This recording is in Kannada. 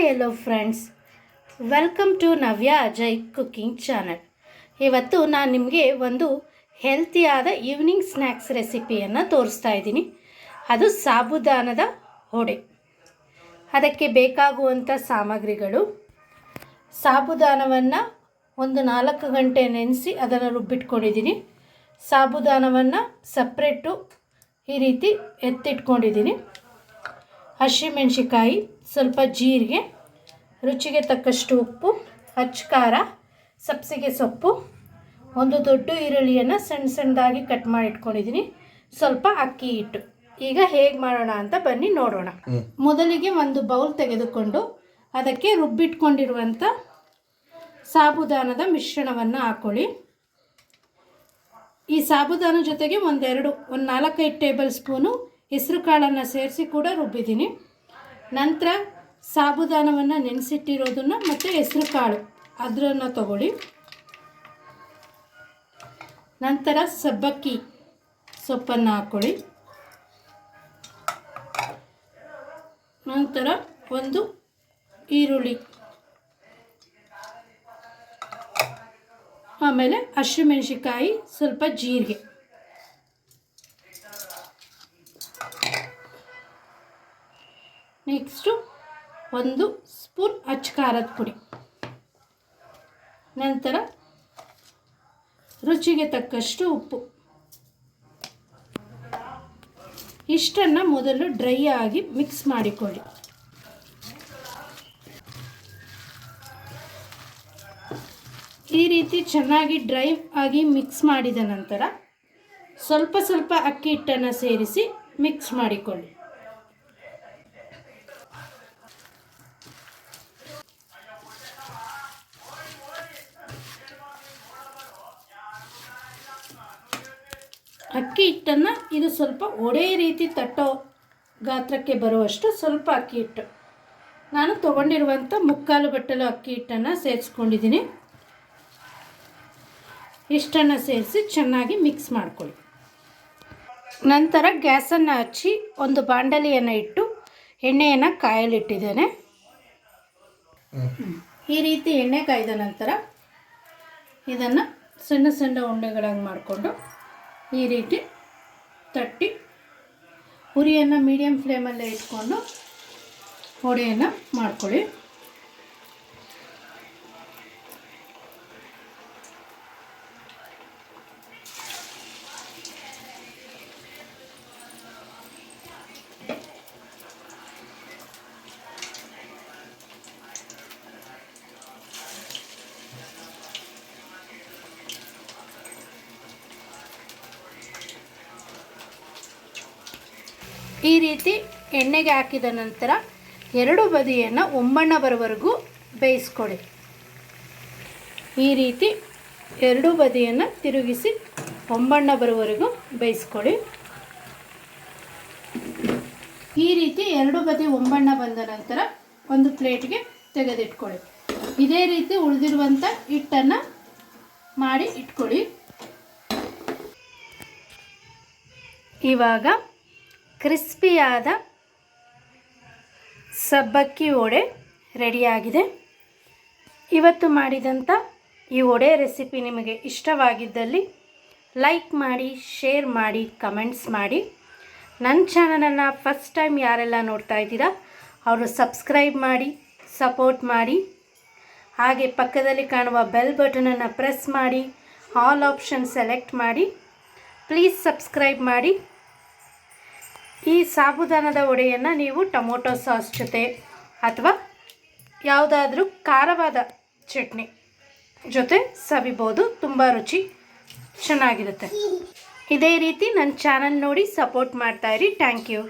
Hi friends welcome to Navya Ajay cooking channel ಇವತ್ತು ನಾನು ನಿಮಗೆ ಒಂದು ಹೆಲ್ತಿಯಾದ ಈವ್ನಿಂಗ್ ಸ್ನ್ಯಾಕ್ಸ್ ರೆಸಿಪಿಯನ್ನು ತೋರಿಸ್ತಾ ಇದ್ದೀನಿ. ಅದು ಸಾಬುದಾನದ ಹೊಡೆ ಅದಕ್ಕೆ ಬೇಕಾಗುವಂಥ ಸಾಮಗ್ರಿಗಳು. ಸಾಬುದಾನವನ್ನು ಒಂದು ನಾಲ್ಕು ಗಂಟೆ ನೆನೆಸಿ ಅದನ್ನು ರುಬ್ಬಿಟ್ಕೊಂಡಿದ್ದೀನಿ. ಸಾಬುದಾನವನ್ನು ಸಪ್ರೇಟು ಈ ರೀತಿ ಎತ್ತಿಟ್ಕೊಂಡಿದ್ದೀನಿ. ಹಸಿಮೆಣ್ಸಿಕಾಯಿ ಸ್ವಲ್ಪ ಜೀರಿಗೆ ರುಚಿಗೆ ತಕ್ಕಷ್ಟು ಉಪ್ಪು ಖಾರ ಸಬ್ಸಿಗೆ ಸೊಪ್ಪು ಒಂದು ದೊಡ್ಡ ಈರುಳ್ಳಿಯನ್ನು ಸಣ್ಣ ಸಣ್ಣದಾಗಿ ಕಟ್ ಮಾಡಿ ಇಟ್ಕೊಂಡಿದ್ದೀನಿ. ಸ್ವಲ್ಪ ಅಕ್ಕಿ ಹಿಟ್ಟು. ಈಗ ಹೇಗೆ ಮಾಡೋಣ ಅಂತ ಬನ್ನಿ ನೋಡೋಣ. ಮೊದಲಿಗೆ ಒಂದು ಬೌಲ್ ತೆಗೆದುಕೊಂಡು ಅದಕ್ಕೆ ರುಬ್ಬಿಟ್ಕೊಂಡಿರುವಂಥ ಸಾಬುದಾನದ ಮಿಶ್ರಣವನ್ನು ಹಾಕ್ಕೊಳ್ಳಿ ಈ ಸಾಬುದಾನ ಜೊತೆಗೆ ಒಂದೆರಡು ಒಂದು ನಾಲ್ಕೈದು ಟೇಬಲ್ ಸ್ಪೂನು ಹೆಸರು ಕಾಳನ್ನು ಸೇರಿಸಿ ಕೂಡ ರುಬ್ಬಿದ್ದೀನಿ. ನಂತರ ಸಾಬುದಾನವನ್ನು ನೆನೆಸಿಟ್ಟಿರೋದನ್ನು ಮತ್ತು ಹೆಸರು ಕಾಳು ಅದನ್ನು ತಗೊಳ್ಳಿ. ನಂತರ ಸಬ್ಬಕ್ಕಿ ಸೊಪ್ಪನ್ನು ಹಾಕ್ಕೊಳ್ಳಿ ನಂತರ ಒಂದು ಈರುಳ್ಳಿ. ಆಮೇಲೆ ಹಸಿಮೆಣಸಿಕಾಯಿ ಸ್ವಲ್ಪ ಜೀರಿಗೆ. ನೆಕ್ಸ್ಟು ಒಂದು ಸ್ಪೂನ್ ಅಚ್ಚ ಖಾರದ ಪುಡಿ. ನಂತರ ರುಚಿಗೆ ತಕ್ಕಷ್ಟು ಉಪ್ಪು. ಇಷ್ಟನ್ನು ಮೊದಲು ಡ್ರೈ ಆಗಿ ಮಿಕ್ಸ್ ಮಾಡಿಕೊಳ್ಳಿ. ಈ ರೀತಿ ಚೆನ್ನಾಗಿ ಡ್ರೈ ಆಗಿ ಮಿಕ್ಸ್ ಮಾಡಿದ ನಂತರ ಸ್ವಲ್ಪ ಸ್ವಲ್ಪ ಅಕ್ಕಿ ಹಿಟ್ಟನ್ನು ಸೇರಿಸಿ ಮಿಕ್ಸ್ ಮಾಡಿಕೊಳ್ಳಿ. ಅಕ್ಕಿ ಹಿಟ್ಟನ್ನು ಇದು ಸ್ವಲ್ಪ ಒಡೆ ರೀತಿ ತಟ್ಟೋ ಗಾತ್ರಕ್ಕೆ ಬರುವಷ್ಟು ಸ್ವಲ್ಪ ಅಕ್ಕಿ ಹಿಟ್ಟು. ನಾನು ತೊಗೊಂಡಿರುವಂಥ ಮುಕ್ಕಾಲು ಬಟ್ಟಲು ಅಕ್ಕಿ ಹಿಟ್ಟನ್ನು ಸೇರಿಸ್ಕೊಂಡಿದ್ದೀನಿ. ಇಷ್ಟನ್ನು ಸೇರಿಸಿ ಚೆನ್ನಾಗಿ ಮಿಕ್ಸ್ ಮಾಡ್ಕೊಳ್ಳಿ. ನಂತರ ಗ್ಯಾಸನ್ನು ಹಚ್ಚಿ ಒಂದು ಬಾಂಡಲಿಯನ್ನು ಇಟ್ಟು ಎಣ್ಣೆಯನ್ನು ಕಾಯಲಿಟ್ಟಿದ್ದೇನೆ. ಈ ರೀತಿ ಎಣ್ಣೆ ಕಾಯ್ದ ನಂತರ ಇದನ್ನು ಸಣ್ಣ ಸಣ್ಣ ಉಂಡೆಗಳಾಗಿ ಮಾಡಿಕೊಂಡು ಈ ರೀತಿ ತಟ್ಟಿ ಉರಿಯನ್ನು ಮೀಡಿಯಮ್ ಫ್ಲೇಮಲ್ಲೇ ಇಟ್ಕೊಂಡು ವಡೆಯನ್ನು ಮಾಡ್ಕೊಳ್ಳಿ. ಈ ರೀತಿ ಎಣ್ಣೆಗೆ ಹಾಕಿದ ನಂತರ ಎರಡು ಬದಿಯನ್ನು ಒಂಬಣ್ಣ ಬರೋವರೆಗೂ ಬೇಯಿಸ್ಕೊಳ್ಳಿ ಈ ರೀತಿ ಎರಡು ಬದಿಯನ್ನು ತಿರುಗಿಸಿ ಒಂಬಣ್ಣ ಬರೋವರೆಗೂ ಬೇಯಿಸ್ಕೊಳ್ಳಿ ಈ ರೀತಿ ಎರಡು ಬದಿ ಒಂಬಣ್ಣ ಬಂದ ನಂತರ ಒಂದು ಪ್ಲೇಟ್ಗೆ ತೆಗೆದಿಟ್ಕೊಳ್ಳಿ ಇದೇ ರೀತಿ ಉಳಿದಿರುವಂಥ ಹಿಟ್ಟನ್ನು ಮಾಡಿ ಇಟ್ಕೊಳ್ಳಿ ಇವಾಗ ಕ್ರಿಸ್ಪಿಯಾದ ಸಬ್ಬಕ್ಕಿ ವಡೆ ರೆಡಿಯಾಗಿದೆ. ಇವತ್ತು ಮಾಡಿದಂಥ ಈ ವಡೆ ರೆಸಿಪಿ ನಿಮಗೆ ಇಷ್ಟವಾಗಿದ್ದಲ್ಲಿ ಲೈಕ್ ಮಾಡಿ, ಶೇರ್ ಮಾಡಿ, ಕಮೆಂಟ್ಸ್ ಮಾಡಿ. ನನ್ನ ಚಾನಲನ್ನು ಫಸ್ಟ್ ಟೈಮ್ ಯಾರೆಲ್ಲ ನೋಡ್ತಾ ಇದ್ದೀರಾ, ಅವರು ಸಬ್ಸ್ಕ್ರೈಬ್ ಮಾಡಿ, ಸಪೋರ್ಟ್ ಮಾಡಿ. ಹಾಗೆ ಪಕ್ಕದಲ್ಲಿ ಕಾಣುವ ಬೆಲ್ ಬಟನನ್ನು ಪ್ರೆಸ್ ಮಾಡಿ, ಆಲ್ ಆಪ್ಷನ್ ಸೆಲೆಕ್ಟ್ ಮಾಡಿ. ಪ್ಲೀಸ್ ಸಬ್ಸ್ಕ್ರೈಬ್ ಮಾಡಿ. ಈ ಸಾಬುದಾನದ ವಡೆಯನ್ನು ನೀವು ಟೊಮೊಟೊ ಸಾಸ್ ಜೊತೆ ಅಥವಾ ಯಾವುದಾದ್ರೂ ಖಾರವಾದ ಚಟ್ನಿ ಜೊತೆ ಸವಿಬೋದು. ತುಂಬ ರುಚಿ ಚೆನ್ನಾಗಿರುತ್ತೆ. ಇದೇ ರೀತಿ ನನ್ನ ಚಾನಲ್ ನೋಡಿ ಸಪೋರ್ಟ್ ಮಾಡ್ತಾಯಿರಿ ಥ್ಯಾಂಕ್ ಯು.